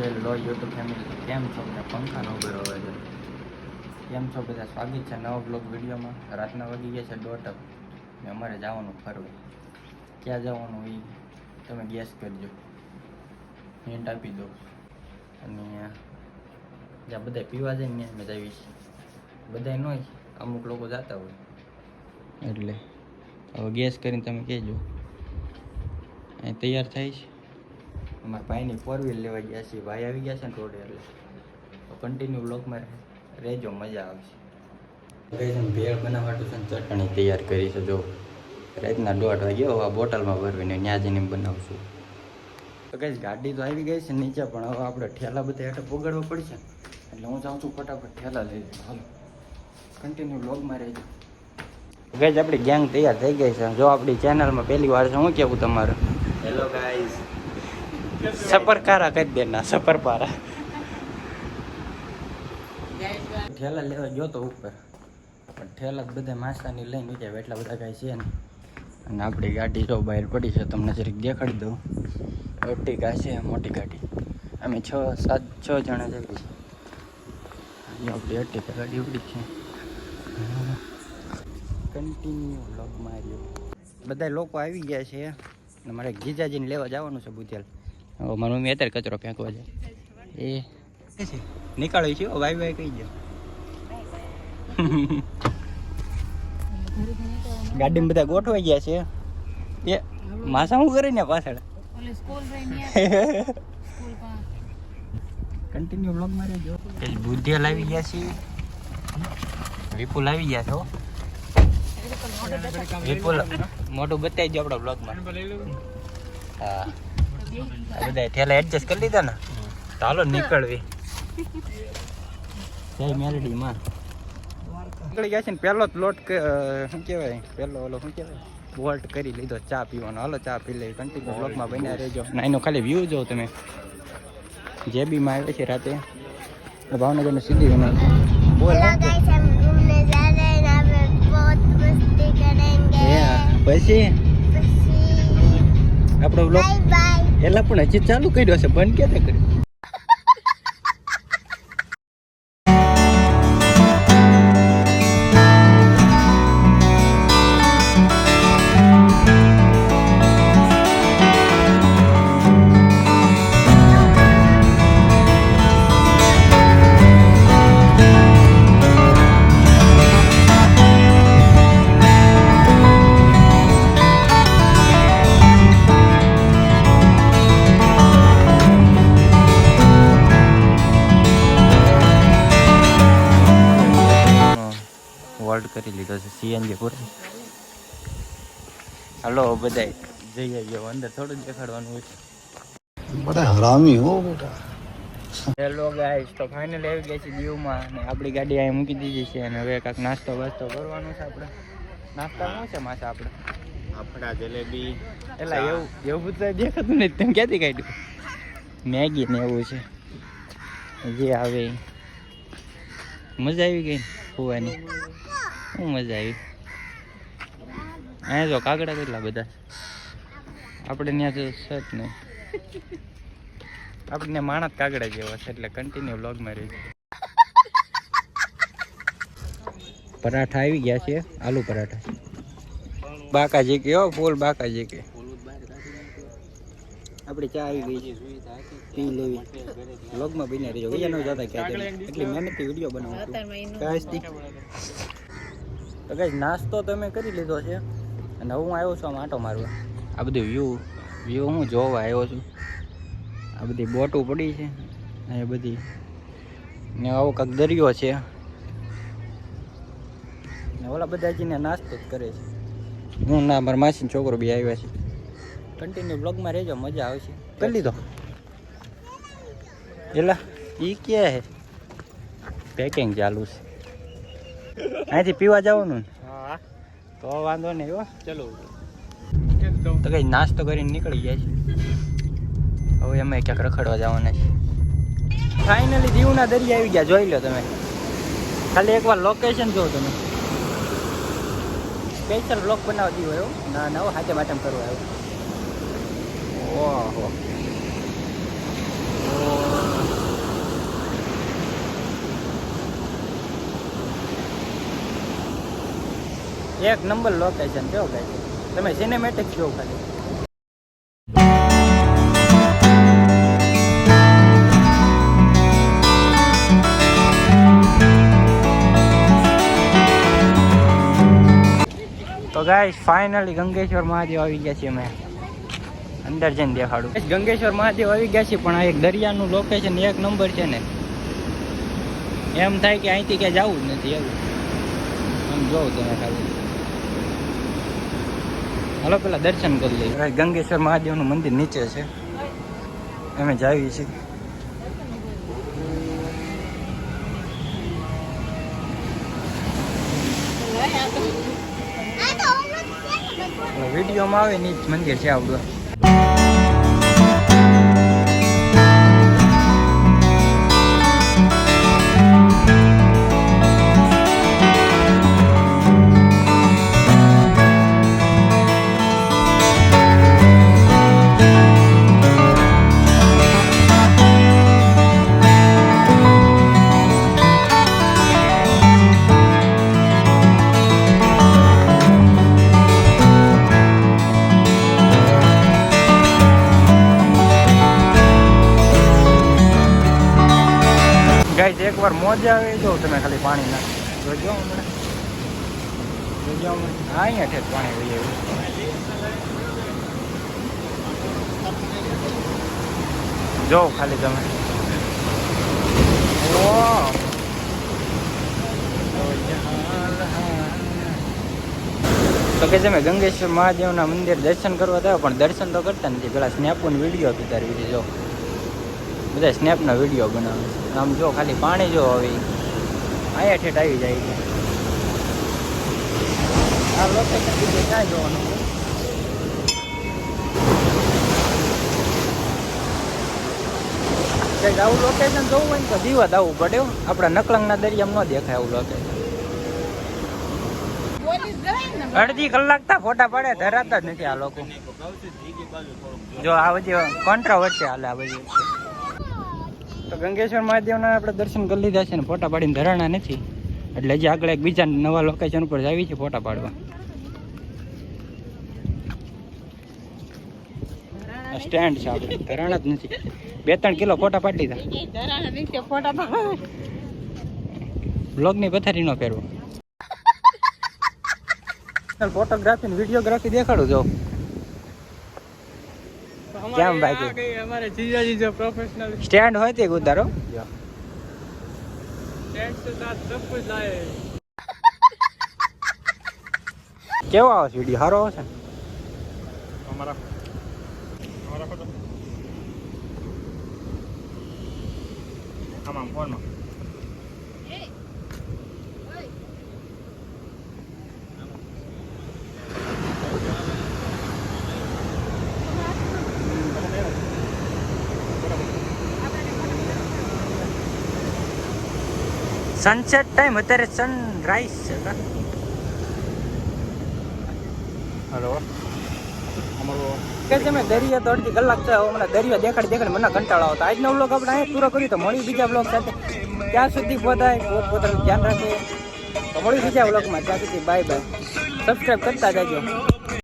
Hello YouTube family કેમ છો બધા? પંખાનો ઉભેરો હોય છે કેમ છો બધા? સ્વાગત છે નવા બ્લોગ વિડીયોમાં. રાતના વાગી ગયા છે દોઢ. ને અમારે જવાનું ફરવું. ક્યાં જવાનું એ તમે ગેસ કરજો. હિન્ટ આપી દો અને જ્યાં બધા પીવા જાય ને અમે જઈએ છીએ. બધા ન અમુક લોકો જતા હોય. એટલે હવે ગેસ કરીને તમે કહેજો. અહીં તૈયાર થાય છે? અમારા ભાઈની ફોર વ્હીલ લેવા ગયા છીએ. ભાઈ આવી ગયા છે ને રોડે એટલે. તો કન્ટિન્યુ બ્લોકમાં રહેજો મજા આવશે. છે ભેળ બનાવવાનું છે ને ચટણી તૈયાર કરી છે. જો રાતના દોઢ વાગે હવે આ બોટલમાં ભરવીને ત્યાં જઈને બનાવશું. તો કઈ ગાડી તો આવી ગઈ છે નીચે પણ હવે આપણે ઠેલા બધા હેઠળ પોગાડવા પડશે. એટલે હું જાઉં છું ફટાફટ ઠેલા લઈ લઉં. હાલો. કન્ટિન્યુ બ્લોગમાં રહેજો. ગઈ આપણી ગેંગ તૈયાર થઈ ગઈ છે. જો આપણી ચેનલમાં પહેલી વાર છે હું કેવું તમારું? સપરકારા કરી દેના સપરપારા ઠેલા લેવા ગયો તો ઉપર. પણ ઠેલા જ બધા માસાની લઈને નીચે એટલા બધા કાંઈ છે ને અને આપણી ગાડી જો બહાર પડી છે, તમને જરીક દેખાડી દઉં. અર્ટિકા છે, મોટી ગાડી. અમે છ, સાત, છ જણા જઈએ છીએ. આપણી અર્ટિકા ગાડી ઉડી છે. કન્ટિન્યુ લોક માર્યો. બધા લોકો આવી ગયા છે. અને મારે જીજાજીને લેવા જવાનું છે બુધેલ મારી મમ્મી અત્યારે કચરો ફેંકવા જાય. એ. નીકળ્યું છે વાય વાય કહી જાય ગાડીમાં બધા ગોઠવાઈ ગયા છે. એ માસા શું કરે ને પાછળ? કન્ટિન્યુ બ્લોગ મારે જો બુદ્ધિ લાવી ગયા છે. વિપુલ આવી ગયા છો વિપુલ મોટું બતાવી દો આપણા બ્લોગમાં હા. એડજસ્ટ કરી લીધા ને? ચાલો નીકળવી. નીકળી ગયા છે ને પહેલો જ શું કહેવાય? પહેલો ઓલો શું કહેવાય? વોલ્ટ કરી લીધો ચા પીવાનો. હાલો ચા પી લઈ કન્ટિન્યુ બ્લોકમાં બન્યા રહેજો. ના એનો ખાલી વ્યૂ જો તમે. જે બીમાં આવે છે રાતે. ભાવનગરનું સીધી એનો બોલ પછી? આપણો બ્લોક એલા પણ હજી ચાલુ કર્યો છે બંધ ક્યારે કર્યો? લોડ કરી લીધો છે સીએનજી પૂરો. હાલો બધા જઈ આવીએ અંદર થોડું દેખાડવાનું હોય. બડા હરામી હો બેટા. હેલો ગાઈસ તો ફાઇનલ આવી ગયા છે દીવમાં અને આપણી ગાડી અહીં મૂકી દીધી છે અને હવે કાંઈક નાસ્તો વાસ્તો કરવાનો છે આપણે. નાસ્તા શું છે માસા આપણે? આપણા જલેબી. એટલે એવું એવું તો દેખાતું નથી. તમે ક્યાંથી કાઢ્યું? મેગી ને એવું છે. જે આવે. મજા આવી ગઈ હોવાની શું મજા આવી? અહીંયા જો કાગડા કેટલા બધા આપણે ત્યાં તો છે જ નહીં. આપણે માણસ કાગડા જેવા છે, એટલે કન્ટિન્યુ વ્લોગમાં રહી પરાઠા આવી ગયા છે, આલુ પરાઠા. બાકા જે કે ફૂલ બાકા જે કે આપણે ચા આવી ગઈ છે. પી લેવી. લોગમાં બીને રહીજો. ન જતા ક્યાં એટલી મહેનતથી વીડિયો બનાવો તો કઈ નાસ્તો તમે કરી લીધો છે. અને હું આવ્યો છું આમ આટો મારવા. આ બધું વ્યૂ વ્યૂ હું જોવા આવ્યો છું. આ બધી બોટો પડી છે. એ બધી ને આવો કાંક દરિયો છે. ને ઓલા બધા જઈને નાસ્તો જ કરે છે. હું ના મારા માસીનો છોકરો બી આવ્યા છે. કન્ટિન્યુ બ્લોગમાં રહેજો મજા આવશે. કરી લીધો. એલા એ ક્યાં હે? પેકિંગ ચાલુ છે. અહીંથી પીવા જવાનું? હા. તો વાંધો નહીં હો. ચલો. તો કઈ નાસ્તો કરીને નીકળી જાય છે હવે અમે ક્યાંક રખડવા જવાના છે ફાઇનલી દીવના દરિયા આવી ગયા જોઈ લો તમે. ખાલી એકવાર લોકેશન જો તમે. સ્પેશિયલ બ્લોક બનાવવા દીવો એવું ના ના હાથે માટેમ કરવા આવ્યો. ઓહો ઓહો. એક નંબર લોકેશન કેવો ગાય તમે સિનેમેટિક જોવો ખાલી. તો ગાઈસ ફાઇનલી ગંગેશ્વર મહાદેવ આવી ગયા છીએ અમે. અંદર જઈને દેખાડું. ગંગેશ્વર મહાદેવ આવી ગયા છીએ, પણ આ એક દરિયાનું લોકેશન એક નંબર છે ને. એમ થાય કે અહીંથી ક્યાં જવું જ નથી એવું. આમ જોવું તમે ખાલી. હાલો પેલા દર્શન કરી લઈએ. ગંગેશ્વર મહાદેવનું મંદિર નીચે છે. અમે જાવી છીએ. વિડીયોમાં આવે ને મંદિર છે આવડું એકવાર મોજા આવે જો તમે ખાલી પાણી ના જોજો હમણાં. જોજો હમણાં. હા, અહીંયા ઠેઠ પાણી વહી આવ્યું. જો ખાલી તમે. ઓહ. તો કે તમે ગંગેશ્વર મહાદેવના મંદિર દર્શન કરવા જાવ પણ દર્શન તો કરતા નથી. પેલા સ્નેપનો વીડિયો ઉતારવી છે જો. બધા સ્નેપના વીડિયો બનાવે છે. આમ જો ખાલી પાણી જો હવે અહીંયા ઠેઠ આવી જાય છે. ક્યાં જોવાનું આવું લોકેશન જોવું હોય ને તો દીવત આવવું પડે આપણા નકલંગના દરિયામાં દેખાય આવું લોકેશન અડધી કલાક તા ફોટા પડે, ધરાતા જ નથી આ લોકો. જો આ બધી કોન્ટ્રાવર્સી હાલે આ બધી ગંગેશ્વર મહાદેવના આપણે દર્શન કરી લીધા છે ને ફોટા પાડીને ધરાણા નથી. એટલે હજી આગળ એક બીજા નવા લોકેશન ઉપર જાવી છે ફોટા પાડવા. સ્ટેન્ડ છે આપણે ધરાણા જ નથી. બે ત્રણ કિલો ફોટા પાડી લીધા. બ્લોગની પથારી નો પહેરવો ફોટોગ્રાફી ને વિડીયોગ્રાફી દેખાડું જો. કેમ બાકી? અમારે જીજાજી જો પ્રોફેશનલ સ્ટેન્ડ હોય તે ઉતારો. કેવો આવે છે વીડિયો સારો આવશે અમારા અમારા ફોટો. આમાં ફોનમાં સનસેટ ટાઈમ અત્યારે સનરાઈઝ છે હલો કે તમે દરિયા તો અડધી કલાક છે હમણાં દરિયા દેખાડી દેખાડે મને કંટાળો આવતો. આજનો બ્લોગ આપણે અહીં પૂરો કર્યું તો મળી બીજા બ્લોગ સાથે. ત્યાં સુધી પોતાય પોતાનું ધ્યાન રાખે. તો મળી બીજા બ્લોગમાં ત્યાં સુધી બાય બાય સબસ્ક્રાઈબ કરતા જાજો.